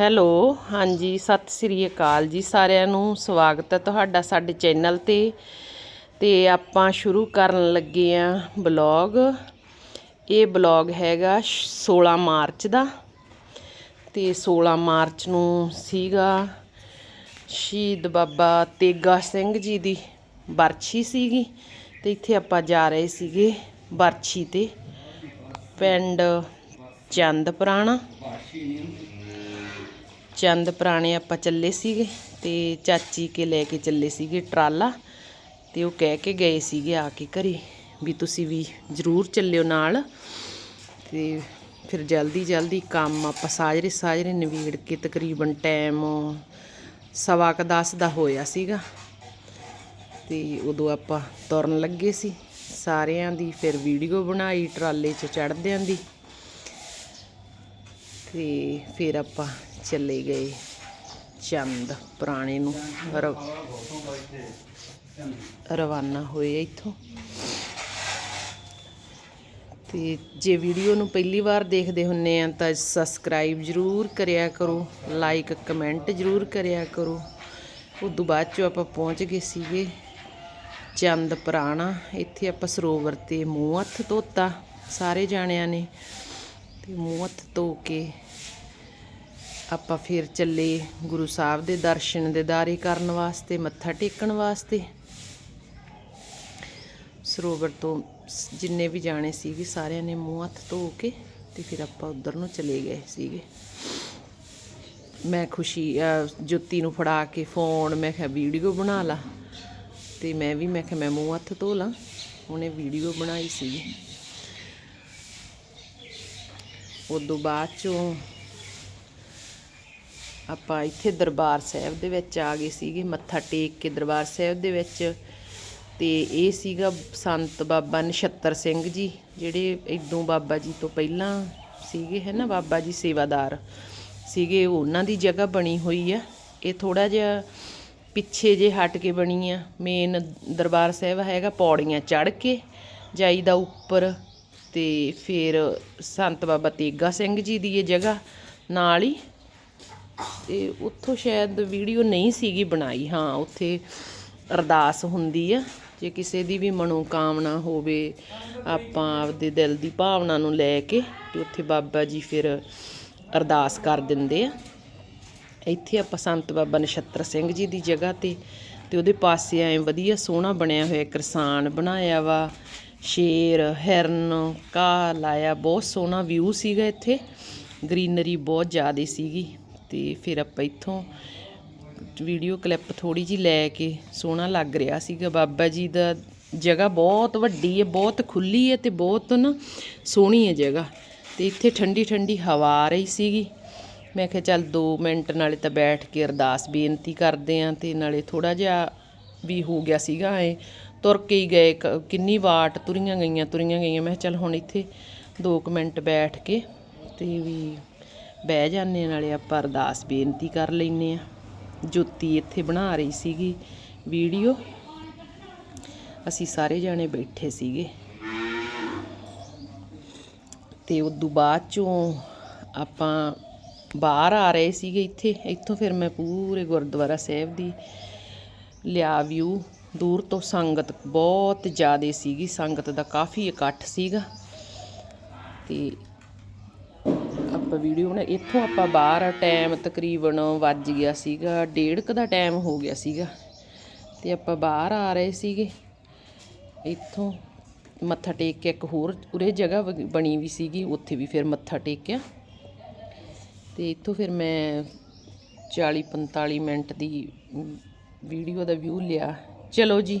Hello, ਹਾਂਜੀ, ਸਤਿ ਸ੍ਰੀ ਅਕਾਲ ਜੀ ਸਾਰਿਆਂ ਨੂੰ, ਸਵਾਗਤ ਹੈ ਤੁਹਾਡਾ ਸਾਡੇ ਚੈਨਲ ਤੇ। ਤੇ ਆਪਾਂ ਸ਼ੁਰੂ ਕਰਨ ਲੱਗੇ ਆ ਬਲੌਗ। ਇਹ ਬਲੌਗ ਹੈਗਾ 16 ਮਾਰਚ ਦਾ। ਤੇ 16 ਮਾਰਚ ਨੂੰ ਸੀਗਾ ਸ਼ਹੀਦ ਬਾਬਾ ਤੇਗਾ ਸਿੰਘ ਜੀ ਦੀ ਬਰਛੀ ਸੀਗੀ। ਤੇ ਇੱਥੇ ਆਪਾਂ ਜਾ ਰਹੇ ਸੀਗੇ ਬਰਛੀ ਤੇ, ਪਿੰਡ ਚੰਦ ਪੁਰਾਣਾ। ਚੰਦ ਪੁਰਾਣੇ ਆਪਾਂ ਚੱਲੇ ਸੀਗੇ ਤੇ ਚਾਚੀ ਕੇ ਲੈ ਕੇ ਚੱਲੇ ਸੀਗੇ ਟਰਾਲਾ ਤੇ ਉਹ ਕਹਿ ਕੇ ਗਏ ਸੀਗੇ ਆ ਕੇ ਘਰੇ ਵੀ ਤੁਸੀਂ ਵੀ ਜ਼ਰੂਰ ਚੱਲਿਓ ਨਾਲ ਤੇ ਫਿਰ ਜਲਦੀ ਜਲਦੀ ਕੰਮ ਆਪਾਂ ਸਾਜਰੇ ਸਾਜਰੇ ਨਵੇੜ ਕੇ ਤਕਰੀਬਨ ਟਾਈਮ ਸਵਾ ਕੁ ਦਸ ਦਾ ਹੋਇਆ ਸੀਗਾ ਤੇ ਉਦੋਂ ਆਪਾਂ ਤੁਰਨ ਲੱਗੇ ਸੀ ਸਾਰਿਆਂ ਦੀ ਫਿਰ ਵੀਡੀਓ ਬਣਾਈ ਟਰਾਲੇ 'ਚ ਚੜ੍ਹਦਿਆਂ ਦੀ ਤੇ ਫਿਰ ਆਪਾਂ ਚਲੇ ਗਏ ਚੰਦ ਪੁਰਾਣੇ ਨੂੰ। ਰਵਾਨਾ ਹੋਏ ਇੱਥੋਂ। ਤੇ ਜੇ ਵੀਡੀਓ ਨੂੰ ਪਹਿਲੀ ਵਾਰ ਦੇਖਦੇ ਹੁੰਨੇ ਆ ਤਾਂ ਸਬਸਕ੍ਰਾਈਬ ਜਰੂਰ ਕਰਿਆ ਕਰੋ, ਲਾਈਕ, ਕਮੈਂਟ ਜਰੂਰ ਕਰਿਆ ਕਰੋ। ਉਦੋਂ ਬਾਅਦ ਚੋਂ ਆਪਾਂ ਪਹੁੰਚ ਗਏ ਸੀਗੇ ਚੰਦ ਪੁਰਾਣਾ। ਇੱਥੇ ਆਪਾਂ ਸਰੋਵਰ ਤੇ ਮੂੰਹ ਹੱਥ ਧੋਤਾ ਸਾਰੇ ਜਾਣਿਆਂ ਨੇ। ਤੇ ਮੂੰਹ ਹੱਥ ਧੋ ਕੇ ਆਪਾਂ ਫਿਰ ਚੱਲੇ ਗੁਰੂ ਸਾਹਿਬ ਦੇ ਦਰਸ਼ਨ ਦਿਦਾਰੇ ਕਰਨ ਵਾਸਤੇ, ਮੱਥਾ ਟੇਕਣ ਵਾਸਤੇ। ਸਰੋਵਰ ਤੋਂ ਜਿੰਨੇ ਵੀ ਜਾਣੇ ਸੀਗੇ, ਸਾਰਿਆਂ ਨੇ ਮੂੰਹ ਹੱਥ ਧੋ ਕੇ ਤੇ ਫਿਰ ਆਪਾਂ ਉਧਰ ਨੂੰ ਚਲੇ ਗਏ ਸੀਗੇ। ਮੈਂ ਖੁਸ਼ੀ ਜੁੱਤੀ ਨੂੰ ਫੜਾ ਕੇ ਫੋਨ, ਮੈਂ ਕਿਹਾ ਵੀਡੀਓ ਬਣਾ ਲਾ। ਤੇ ਮੈਂ ਵੀ, ਮੈਂ ਕਿਹਾ ਮੈਂ ਮੂੰਹ ਹੱਥ ਧੋ ਲਾਂ। ਉਹਨੇ ਵੀਡੀਓ ਬਣਾਈ ਸੀਗੀ। ਉਦੋਂ ਬਾਅਦ ਚੋਂ ਆਪਾਂ ਇੱਥੇ ਦਰਬਾਰ ਸਾਹਿਬ ਦੇ ਵਿੱਚ ਆ ਗਏ ਸੀਗੇ, ਮੱਥਾ ਟੇਕ ਕੇ ਦਰਬਾਰ ਸਾਹਿਬ ਦੇ ਵਿੱਚ। ਤੇ ਇਹ ਸੀਗਾ ਸੰਤ ਬਾਬਾ ਨਛੱਤਰ ਸਿੰਘ ਜੀ, ਜਿਹੜੇ ਇਦੋਂ ਬਾਬਾ ਜੀ ਤੋਂ ਪਹਿਲਾਂ ਸੀਗੇ ਹੈ ਨਾ ਬਾਬਾ ਜੀ ਸੇਵਾਦਾਰ ਸੀਗੇ। ਉਹਨਾਂ ਦੀ ਜਗ੍ਹਾ ਬਣੀ ਹੋਈ ਆ। ਇਹ ਥੋੜਾ ਜਿਹਾ ਪਿੱਛੇ ਜੇ ਹਟ ਕੇ ਬਣੀ ਆ। ਮੇਨ ਦਰਬਾਰ ਸਾਹਿਬ ਹੈਗਾ ਪੌੜੀਆਂ ਚੜ ਕੇ ਜਾਈਦਾ ਉੱਪਰ। ਤੇ ਫਿਰ ਸੰਤ ਬਾਬਾ ਤੇਗਾ ਸਿੰਘ ਜੀ ਦੀ ਇਹ ਜਗ੍ਹਾ ਨਾਲ ਹੀ ਤੇ ਉੱਥੋਂ ਸ਼ਾਇਦ ਵੀਡੀਓ ਨਹੀਂ ਸੀਗੀ ਬਣਾਈ, ਹਾਂ, ਉੱਥੇ ਅਰਦਾਸ ਹੁੰਦੀ ਆ, ਜੇ ਕਿਸੇ ਦੀ ਵੀ ਮਨੋਕਾਮਨਾ ਹੋਵੇ, ਆਪਾਂ ਆਪਦੇ ਦਿਲ ਦੀ ਭਾਵਨਾ ਨੂੰ ਲੈ ਕੇ ਤੇ ਉੱਥੇ ਬਾਬਾ ਜੀ ਫਿਰ ਅਰਦਾਸ ਕਰ ਦਿੰਦੇ ਆ। ਇੱਥੇ ਆਪਾਂ ਸੰਤ ਬਾਬਾ ਨਛੱਤਰ ਸਿੰਘ ਜੀ ਦੀ ਜਗ੍ਹਾ ਤੇ ਤੇ ਉਹਦੇ ਪਾਸੇ ਐ ਵਧੀਆ ਸੋਹਣਾ ਬਣਿਆ ਹੋਇਆ ਕਿਰਸਾਨ ਬਣਾਇਆ ਵਾ, ਸ਼ੇਰ, ਹਿਰਨ, ਘਾਹ ਲਾਇਆ, ਬਹੁਤ ਸੋਹਣਾ ਵਿਊ ਸੀਗਾ ਇੱਥੇ ਗ੍ਰੀਨਰੀ ਬਹੁਤ ਜ਼ਿਆਦਾ ਸੀਗੀ। ਤੇ ਫਿਰ ਆਪਾਂ ਇੱਥੋਂ ਵੀਡੀਓ ਕਲਿੱਪ ਥੋੜੀ ਜੀ ਲੈ ਕੇ ਸੋਹਣਾ ਲੱਗ ਰਿਹਾ ਸੀਗਾ। ਬਾਬਾ ਜੀ ਦਾ ਜਗ੍ਹਾ ਬਹੁਤ ਵੱਡੀ ਹੈ, ਬਹੁਤ ਖੁੱਲੀ ਹੈ ਤੇ ਬਹੁਤ ਨਾ ਸੋਹਣੀ ਹੈ ਜਗ੍ਹਾ। ਤੇ ਇੱਥੇ ਠੰਡੀ ਠੰਡੀ ਹਵਾ ਆ ਰਹੀ ਸੀਗੀ। ਮੈਂ ਕਿਹਾ ਚੱਲ 2 ਮਿੰਟ ਨਾਲੇ ਤਾਂ ਬੈਠ ਕੇ ਅਰਦਾਸ ਬੇਨਤੀ ਕਰਦੇ ਆਂ ਤੇ ਨਾਲੇ ਥੋੜਾ ਜਿਹਾ ਵੀ ਹੋ ਗਿਆ ਸੀਗਾ ਐ। ਤੁਰ ਕੇ ਹੀ ਗਏ ਕ- ਕਿੰਨੀ ਵਾਟ ਤੁਰੀਆਂ ਗਈਆਂ ਤੁਰੀਆਂ ਗਈਆਂ। ਮੈਂ ਕਿਹਾ ਚੱਲ ਹੁਣ ਇੱਥੇ 2 ਮਿੰਟ ਬੈਠ ਕੇ ਤੇ ਵੀ ਬਹਿ ਜਾਂਦੇ ਹਾਂ, ਨਾਲੇ ਆਪਾਂ ਅਰਦਾਸ ਬੇਨਤੀ ਕਰ ਲੈਨੇ ਆ ਜੋਤੀ ਇੱਥੇ ਬਣਾ ਰਹੀ ਸੀਗੀ ਵੀਡੀਓ। ਅਸੀਂ ਸਾਰੇ ਜਾਣੇ ਬੈਠੇ ਸੀਗੇ। ਤੇ ਉਦੋਂ ਬਾਅਦ ਚੋਂ ਆਪਾਂ ਬਾਹਰ ਆ ਰਹੇ ਸੀਗੇ ਇੱਥੇ। ਇੱਥੋਂ ਫਿਰ ਮੈਂ ਪੂਰੇ ਗੁਰਦੁਆਰਾ ਸਾਹਿਬ ਦੀ ਲਿਆ ਵਿਊ ਦੂਰ ਤੋਂ ਸੰਗਤ ਬਹੁਤ ਜ਼ਿਆਦੇ ਸੀਗੀ। ਸੰਗਤ ਦਾ ਕਾਫੀ ਇਕੱਠ ਸੀਗਾ। ਤੇ ਆਪਾਂ ਵੀਡੀਓ ਬਣਾ ਇੱਥੋਂ ਆਪਾਂ ਬਾਹਰ ਟਾਈਮ ਤਕਰੀਬਨ ਵੱਜ ਗਿਆ ਸੀਗਾ, ਡੇਢ ਕੁ ਦਾ ਟਾਈਮ ਹੋ ਗਿਆ ਸੀਗਾ। ਤੇ ਆਪਾਂ ਬਾਹਰ ਆ ਰਹੇ ਸੀਗੇ। ਇੱਥੋਂ ਮੱਥਾ ਟੇਕ ਕੇ ਇੱਕ ਹੋਰ ਉਰੇ ਜਗ੍ਹਾ ਵਗ- ਬਣੀ ਵੀ ਸੀਗੀ, ਉੱਥੇ ਵੀ ਫਿਰ ਮੱਥਾ ਟੇਕਿਆ। ਤੇ ਇੱਥੋਂ ਫਿਰ ਮੈਂ 40 45 ਮਿੰਟ ਦੀ ਵੀਡੀਓ ਦਾ ਵਿਊ ਲਿਆ। ਚਲੋ ਜੀ